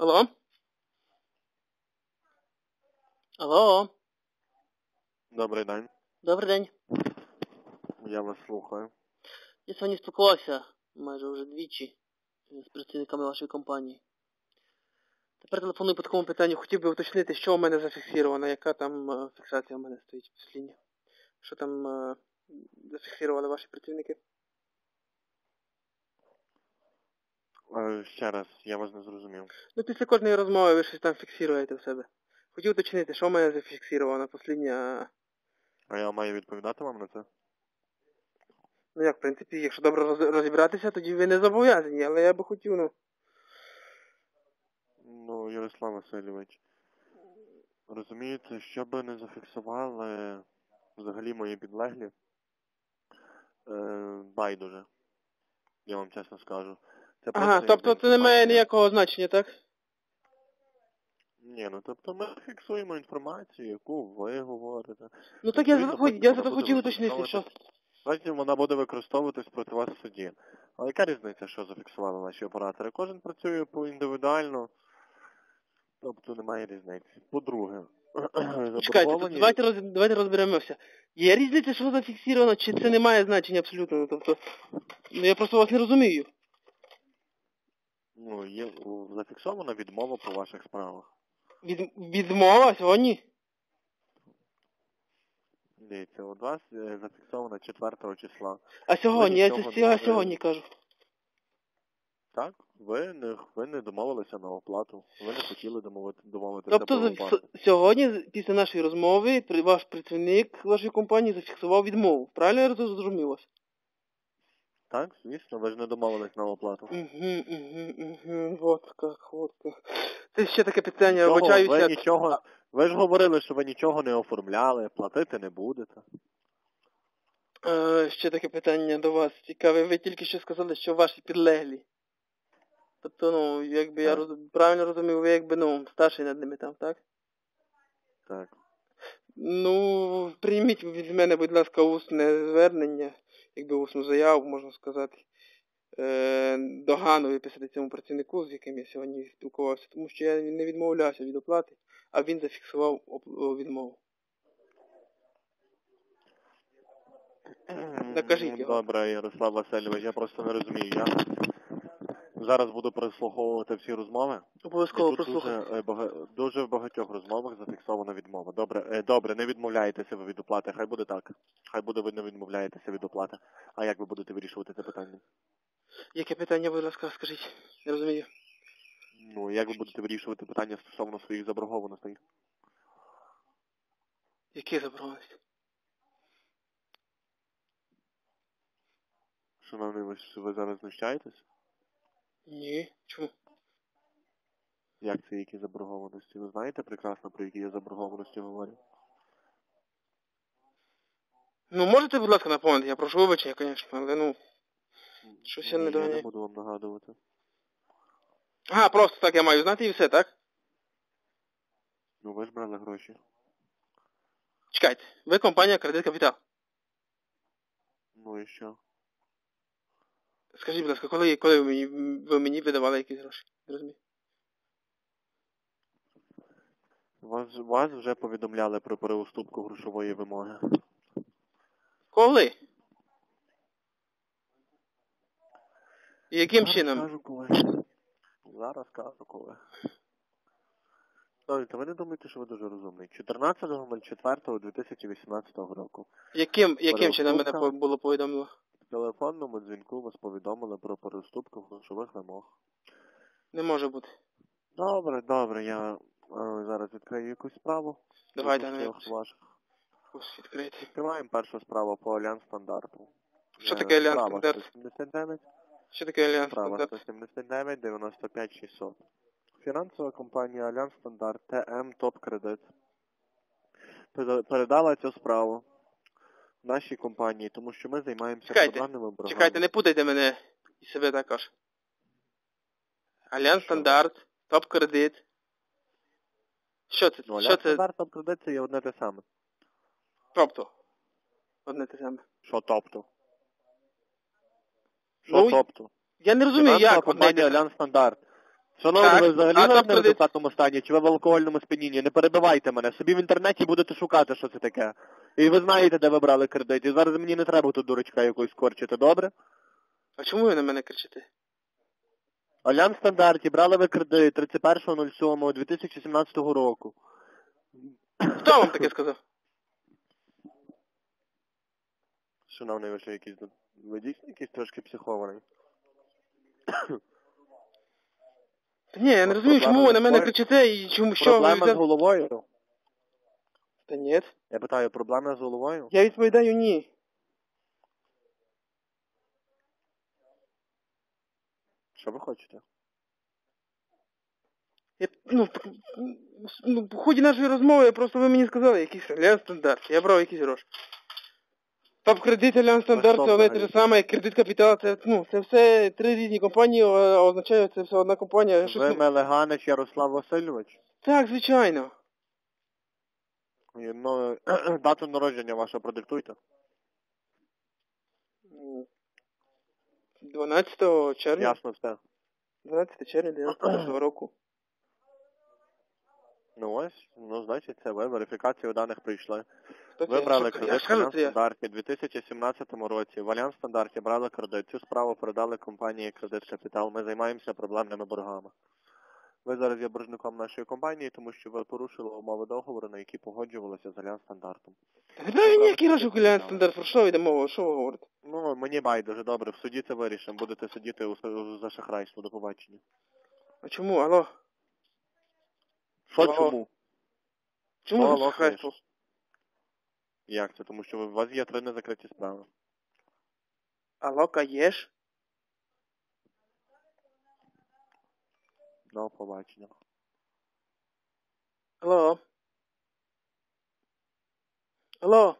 Алло? Алло? Добрий день, Добрий день. я вас слухаю. Я сьогодні спілкувався майже вже двічі з працівниками вашої компанії. Тепер телефоную по такому питанню. Хотів би уточнити, що у мене зафіксировано, яка там е, фіксація у мене стоїть після Що там е, зафіксували ваші працівники? Е, Ще раз, я вас не зрозумів. Ну, після кожної розмови ви щось там фіксуєте в себе. Хотів уточнити, що у мене зафіксировано послідня. А я маю відповідати вам на це? Ну як, в принципі, якщо добре роз- розібратися, тоді ви не зобов'язані, але я би хотів, ну. Ну, Ярослав Васильович, розумієте, що би не зафіксували взагалі мої підлеглі, е, байдуже. Я вам чесно скажу. Це Ага, тобто це не має ніякого значення, так? Ні, ну тобто ми фіксуємо інформацію, яку ви говорите. Ну так я, Відповідно, за- потім я вона зато буде хотів уточнити, що. використовуватись. Потім вона буде використовуватись проти вас в суді. Але яка різниця, що зафіксували наші оператори? Кожен працює по індивідуально, тобто немає різниці. По-друге, Чекайте, тут заборговані- давайте, роз, давайте розберемося. Є різниця, що зафіксировано, чи це не має значення абсолютно? Ну, Тобто, ну я просто вас не розумію. Ну, є зафіксована відмова по ваших справах. Від, відмова сьогодні? Дивіться, у вас е, зафіксовано 4 числа. А сьогодні, я це сьогодні кажу. Так? Ви не, ви не домовилися на оплату. Ви не хотіли домовити, домовитися Тобто с- сьогодні, після нашої розмови, ваш працівник вашої компанії зафіксував відмову. Правильно я зрозумів вас? Так, звісно, ви ж не домовились на оплату. Угу, угу, угу, вот как, вот как. Це ще таке питання, Нічого, вибачаюся. ви нічого, ви ж говорили, що ви нічого не оформляли, платити не будете. Е, ще таке питання до вас цікаве. Ви тільки що сказали, що ваші підлеглі. Тобто, ну, якби я Так. роз... правильно розумів, ви якби, ну, старший над ними там, так? Так. Ну, прийміть від мене, будь ласка, усне звернення, якби усну заяву, можна сказати, е, догану виписати цьому працівнику, з яким я сьогодні спілкувався, тому що я не відмовлявся від оплати, а він зафіксував відмову. Накажіть Ну, його. Добре, Ярослав Васильович, я просто не розумію. Я зараз буду прослуховувати всі розмови. Обов'язково дуже, е, бага- дуже в багатьох розмовах зафіксована відмова. Добре, е, добре, не відмовляєтеся ви від оплати, хай буде так. Хай буде ви не відмовляєтеся від оплати. А як ви будете вирішувати це питання? Яке питання, будь ласка, скажіть? Не розумію. Ну, як ви будете вирішувати питання стосовно своїх заборгованостей? Які заборгованості? Шановний, ви зараз знущаєтесь? Ні. Чому? Як це які заборгованості? Ви знаєте прекрасно, про які я заборгованості говорю? Ну, можете, будь ласка, напомнити, я прошу вибачення, звісно, але ну. Щось я не я не доганяю. буду вам нагадувати. А, просто так я маю знати і все, так? Ну ви ж брали гроші. Чекайте, ви компанія Кредит Капітал. Ну і що? Скажіть, будь ласка, коли, коли ви, мені, ви мені видавали якісь гроші? Розумію. Вас, вас вже повідомляли про переуступку грошової вимоги. Коли? І яким Зараз чином? Кажу, коли. Зараз кажу, коли. Слухайте, ви не думаєте, що ви дуже розумний. 14.04.2018 року Яким, яким чином мене було повідомлено? Телефонному дзвінку вас повідомили про переуступку грошових вимог. Не може бути. Добре, добре, я е, зараз відкрию якусь справу. Давайте, якось. ваших. Ось відкрийте. Відкриваємо першу справу по Альянс стандарту. Що Е, таке Альянс Стандарт? 179, Що таке Альянс справа 179 95 600. Фінансова компанія Альянс Стандарт ТМ Топ Кредит передала цю справу нашій компанії, тому що ми займаємося Чекайте, програмними боргами. Чекайте, не путайте мене і себе також. Альянс Стандарт, Топ Кредит. Що це? Ну, Альянс? Стандарт Топ Кредит це є одне те саме. Тобто. Одне те саме. Що тобто? Що Ну, тобто? Я не розумію, Фінансова як компанія. Альянс Стандарт. Шановні, ви взагалі а в адекватному стані, чи ви в алкогольному сп'янінні? Не перебивайте мене. Собі в інтернеті будете шукати, що це таке. І ви знаєте, де ви брали кредит. І зараз мені не треба тут дурочка якусь корчити, добре? А чому ви на мене кричите? Альянс стандарті брали ви кредит 31.07.2017 року. Хто вам таке сказав? Шановний, ви що якийсь ви дійсно якийсь трошки психований. Ні, я не розумію, чому ви на мене кричите і чому що ви Проблема з головою? Та ні. Я питаю, проблема з головою? Я відповідаю ні. Що ви хочете? Я, ну, ну, в ході нашої розмови просто ви мені сказали якийсь альянс стандарт. Я брав якісь гроші. Топ кредит альянс стандарт це одне те ж саме, як кредит капітал, це, ну, це все три різні компанії, означає, це все одна компанія. Ви Мелеганич Ярослав Васильович? Так, звичайно. Ну, дату народження вашого продиктуйте. 12 червня. Ясно все. 12 червня 91 року. Ну ось, ну значить це ви, верифікацію даних прийшли. Ви брали кредит в Альянс стандарті у 2017 році. В Альянс стандарті брали кредит. Цю справу передали компанії Кредит Капітал. Ми займаємося проблемними боргами. Ви зараз є боржником нашої компанії, тому що ви порушили умови договору, на які погоджувалися з Альянс стандартом. Та ніякий гроші альянс стандарт, про що йде мова? Що ви говорите? Ну, мені байдуже, добре, в суді це вирішимо. Будете сидіти у- за шахрайство. До побачення. А чому? Алло? Що Алло. чому? Чому Алло, ви. Як це? Тому що у вас є три незакриті справи. Алло, каєш? До побачення. Алло? Алло?